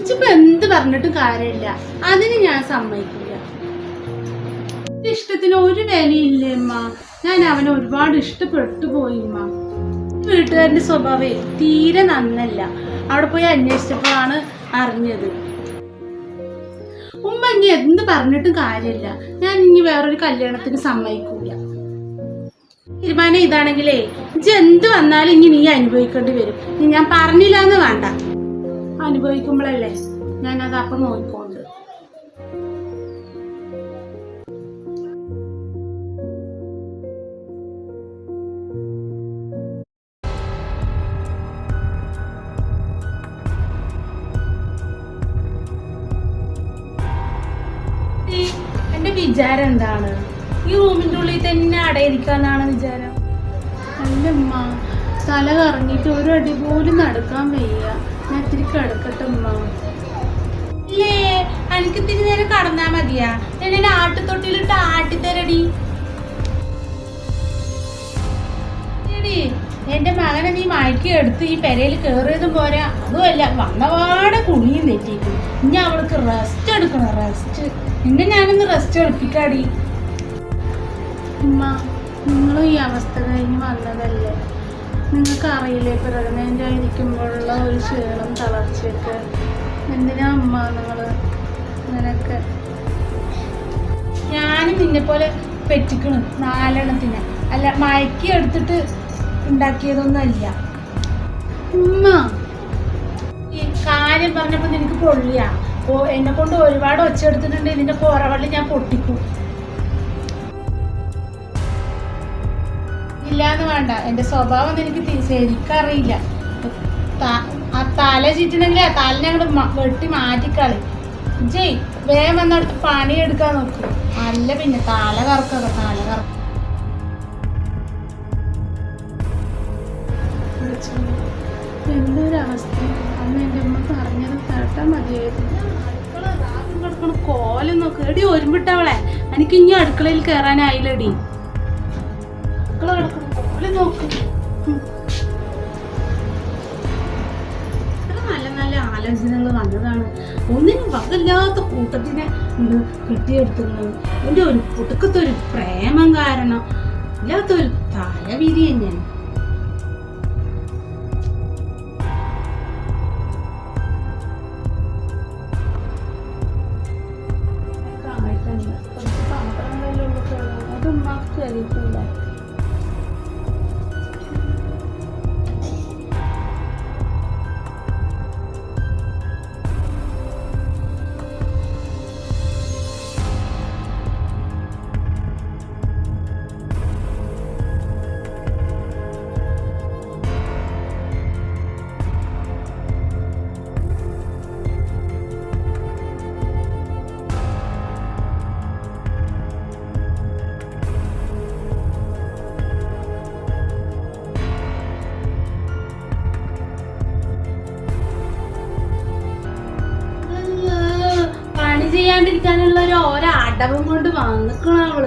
ഇച്ചിപ്പോ എന്ത് പറഞ്ഞിട്ടും കാര്യമില്ല. അതിന് ഞാൻ സമ്മതിക്കില്ല. ഇഷ്ടത്തിന് ഒരു വിലയില്ലേ അമ്മ ഞാൻ അവനെ ഒരുപാട് ഇഷ്ടപ്പെട്ടു പോയി അമ്മ വീട്ടുകാരന്റെ സ്വഭാവേ തീരെ നന്നല്ല. അവിടെ പോയി അന്വേഷിച്ചപ്പോഴാണ് അറിഞ്ഞത്. ഉമ്മ ഇനി എന്ത് പറഞ്ഞിട്ടും കാര്യമില്ല. ഞാൻ ഇനി വേറൊരു കല്യാണത്തിന് സമ്മതിക്കൂല. തീരുമാനം ഇതാണെങ്കിലേ ഇജ്ജ് എന്ത് വന്നാലും ഇനി നീ അനുഭവിക്കേണ്ടി വരും. ഞാൻ പറഞ്ഞില്ല എന്ന് വേണ്ട. അനുഭവിക്കുമ്പോഴല്ലേ ഞാനത് അപ്പം നോക്കിക്കൊണ്ട് എന്റെ വിചാരം എന്താണ്? ഈ റൂമിന്റെ ഉള്ളിൽ തന്നെ അടയിരിക്കാന്നാണ് വിചാരം. അല്ലമ്മ തല കറങ്ങിയിട്ട് ഒരു അടി പോലും നടക്കാൻ വയ്യ. ഞാൻ ഇത്തിരി കിടക്കട്ടെ ഇല്ലേ എനിക്ക് ഇത്തിരി നേരം കടന്നാ മതിയാ. എന്നെ ആട്ടുതൊട്ടിലിട്ട് ആട്ടിത്തരടി. എന്റെ മകനെ നീ മയക്കി എടുത്ത് ഈ പെരയിൽ കയറിയതും പോരാ. അതുമല്ല വന്നപാടെ കുണിയും തെറ്റിക്കും ഇനി അവൾക്ക് റെസ്റ്റ് എടുക്കണം റെസ്റ്റ് നിന്നെ ഞാനൊന്ന് റെസ്റ്റ് എടുപ്പിക്കാടി. ഉമ്മ നിങ്ങളും ഈ അവസ്ഥ കഴിഞ്ഞ് വന്നതല്ലേ? നിങ്ങൾക്ക് അറിയില്ലേ പ്രഗ്നന്റ് ആയിരിക്കുമ്പോഴുള്ള ഒരു ക്ഷീണം തളർച്ചയൊക്കെ. എന്തിനാ അമ്മ നിങ്ങൾ അങ്ങനെയൊക്കെ ഞാനും നിന്നെ പോലെ പെറ്റിക്കണ് നാലെണ്ണത്തിന്. അല്ല മയക്കി എടുത്തിട്ട് ഉണ്ടാക്കിയതൊന്നല്ല ഉമ്മ ഈ കാര്യം പറഞ്ഞപ്പോൾ നിനക്ക് പൊള്ളിയാ? എന്നെ കൊണ്ട് ഒരുപാട് ഒച്ച എടുത്തിട്ടുണ്ട് ഇതിന്റെ പോറവള്ളി ഞാൻ പൊട്ടിക്കും. ഇല്ലാന്ന് വേണ്ട. എന്റെ സ്വഭാവം എനിക്ക് ശരിക്കറിയില്ല ആ തല ചീറ്റണമെങ്കിൽ ആ തല ഞങ്ങൾ വെട്ടി മാറ്റിക്കളി. ജയ് വേഗം വന്നടുത്ത് പണിയെടുക്കാൻ നോക്കും. അല്ല പിന്നെ തല കറക്കുക തല കറക്ക എന്തൊരവസ്ഥ അന്ന് എന്റെ അമ്മ പറഞ്ഞത് കേട്ടാ മതിയായിരുന്നു. അടുക്കള കോലം നോക്ക്. എടി ഒരുമ്പിട്ടവളെ. എനിക്ക് ഇനി അടുക്കളയിൽ കയറാനായില്ലടി നോക്ക്. നല്ല നല്ല ആലോചനകൾ വന്നതാണ്. ഒന്നിനും വകല്ലാത്ത കൂട്ടത്തിനെ എന്ത് കിട്ടിയെടുത്തുന്നത് എന്റെ ഒരു പുതുക്കത്തെ ഒരു പ്രേമം കാരണം ഇല്ലാത്തൊരു തലവിരി ഞാൻ. കാണിക്കണ്ട. പണി ചെയ്യാണ്ടിരിക്കാനുള്ള ഒരു ഓരോ അടവും കൊണ്ട് വന്നിക്കണ അവൾ.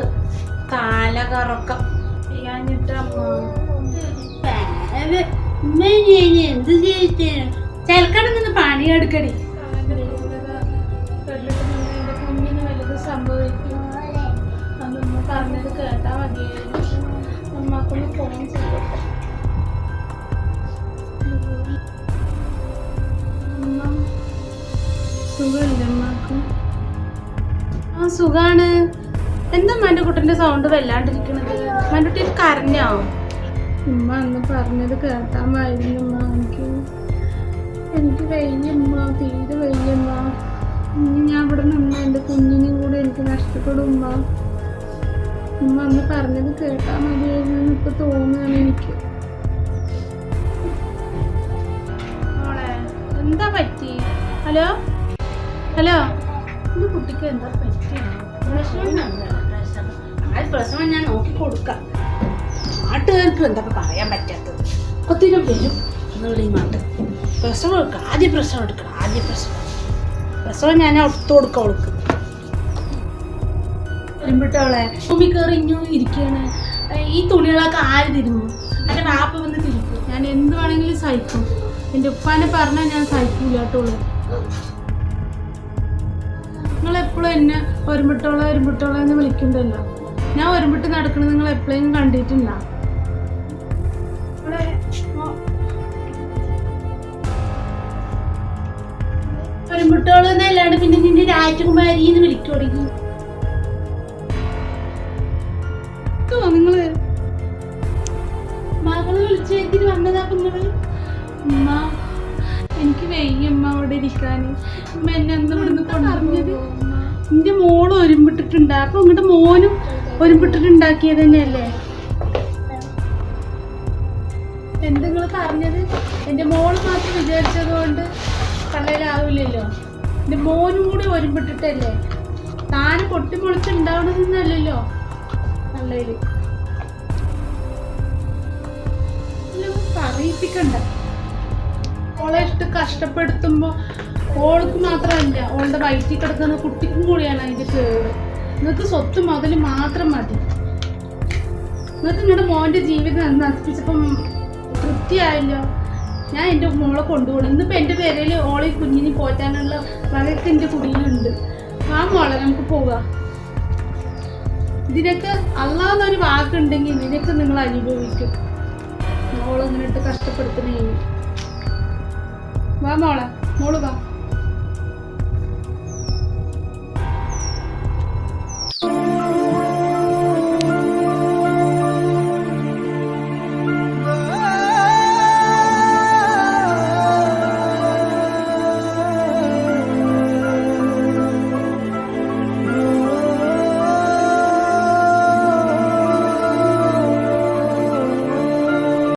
തല കറക്കം എന്ത് ചെയ്തിട്ട് ചിലക്കട നിന്ന് പണിയെടുക്കടി. സംഭവിക്കും അതൊന്ന് പറഞ്ഞത് കേട്ടാ മതിയായിരുന്നു അമ്മക്കൊന്ന് ഫോൺ ചെയ്യട്ടെ സുഖമില്ല അമ്മയ്ക്ക് സുഖാണ്. എന്താ മന്റെ കുട്ടന്റെ സൗണ്ട് വല്ലാണ്ടിരിക്കണത്? മന്റെ കുട്ടി കരഞ്ഞോ? ഉമ്മ അന്ന് പറഞ്ഞത് കേട്ടാമായിരുന്നു ഉമ്മ. എനിക്ക് എനിക്ക് വയ്യമ്മ തീരെ വയ്യമ്മ ഇനി ഞാൻ ഇവിടെ നിന്ന് എന്റെ കുഞ്ഞിനെയും കൂടെ എനിക്ക് നഷ്ടപ്പെടും ഉമ്മ. ഉമ്മ അന്ന് പറഞ്ഞത് കേട്ടാ മതിയായിരുന്നു ഇപ്പൊ തോന്നുകയാണ് എനിക്ക്. എന്താ പറ്റി? ഹലോ? ഹലോ? എന്റെ കുട്ടിക്ക് എന്താ പറ്റിയാണ് ആ പ്രസവം ഞാൻ നോക്കി കൊടുക്കാം. നാട്ടുകാർക്ക് എന്താ പറയാൻ പറ്റാത്തത്? ഒത്തിരി വരും എന്നുള്ള ഈ നാട്ട് പ്രസവം എടുക്കണം. ആദ്യ പ്രസവം എടുക്കണം. ആദ്യ പ്രസവം പ്രസവം ഞാൻ ഒത്തു കൊടുക്കാം അവൾക്ക്. വരുമ്പോട്ടവളെ ഭൂമി കയറി ഇഞ്ഞു ഇരിക്കുകയാണ്. ഈ തുണികളൊക്കെ ആര് തിരുന്നു എന്റെ വാപ്പ വന്ന് തിരിക്കും ഞാൻ എന്ത് വേണമെങ്കിലും സഹിക്കും. എന്റെ ഉപ്പാനെ പറഞ്ഞാൽ ഞാൻ സഹിക്കൂല എപ്പോഴും എന്നെ ഒരുമിട്ടോളെ ഒരുമിട്ടോളെ എന്ന് വിളിക്കണ്ടല്ലോ. ഞാൻ ഒരുമിട്ട് നടക്കുന്നത് നിങ്ങൾ എപ്പോഴും കണ്ടിട്ടില്ല. ഒരുമിട്ടോളം എന്നല്ലാണ്ട് പിന്നെ നിന്റെ രാജകുമാരി എന്ന് വിളിക്കു തുടങ്ങി നിങ്ങൾ? മകൾ വിളിച്ചു വന്നതാ നിങ്ങൾ ഉമ്മ. എനിക്ക് വയ്യമ്മ അവിടെ ഇരിക്കാന്. ഉമ്മ എന്നെ അന്ന് ഇവിടുന്ന് കൊണ്ടുവന്നത്? എന്റെ മോൾ ഒരുമ്പിട്ടിട്ടുണ്ട്. അപ്പൊ ഇങ്ങോട്ട് മോനും ഒരുമ്പിട്ടിട്ടുണ്ടാക്കിയത് തന്നെയല്ലേ എന്ത് നിങ്ങൾ പറഞ്ഞത്? എന്റെ മോൾ മാത്രം വിചാരിച്ചത് കൊണ്ട് കള്ളയിലാവില്ലല്ലോ എന്റെ മോനും കൂടി ഒരുമ്പിട്ടിട്ടല്ലേ? താൻ പൊട്ടിപ്പൊളിച്ചുണ്ടാവണമെന്നല്ലല്ലോ കള്ളയിൽ ഇതൊന്നും പറയിപ്പിക്കണ്ട. ഓളെ ഇട്ട് കഷ്ടപ്പെടുത്തുമ്പോൾ ഓൾക്ക് മാത്രമല്ല ഓളുടെ വയറ്റിൽ കിടക്കുന്ന കുട്ടിക്കും കൂടിയാണ് അതിന്റെ കേട്. നിങ്ങൾക്ക് സ്വത്ത് മുതൽ മാത്രം മതി. നിങ്ങൾക്ക് നിങ്ങളുടെ മോന്റെ ജീവിതം നശിപ്പിച്ചപ്പം തൃപ്തിയായല്ലോ ഞാൻ എന്റെ മോളെ കൊണ്ടുപോകണം. ഇന്നിപ്പോൾ എന്റെ പേരിൽ ഓളെ കുഞ്ഞിനെ പോറ്റാനുള്ള വകയൊക്കെ എന്റെ കുടിയിലുണ്ട്. ആ മോളെ നമുക്ക് പോകാം. ഇതിനൊക്കെ അല്ലാന്നൊരു വാക്കുണ്ടെങ്കിൽ ഇതിനൊക്കെ നിങ്ങൾ അനുഭവിക്കും. മോളെ ഇങ്ങനെ ഇട്ട് കഷ്ടപ്പെടുത്തുന്നതിന് വാ മോളെ മോൾ വാ.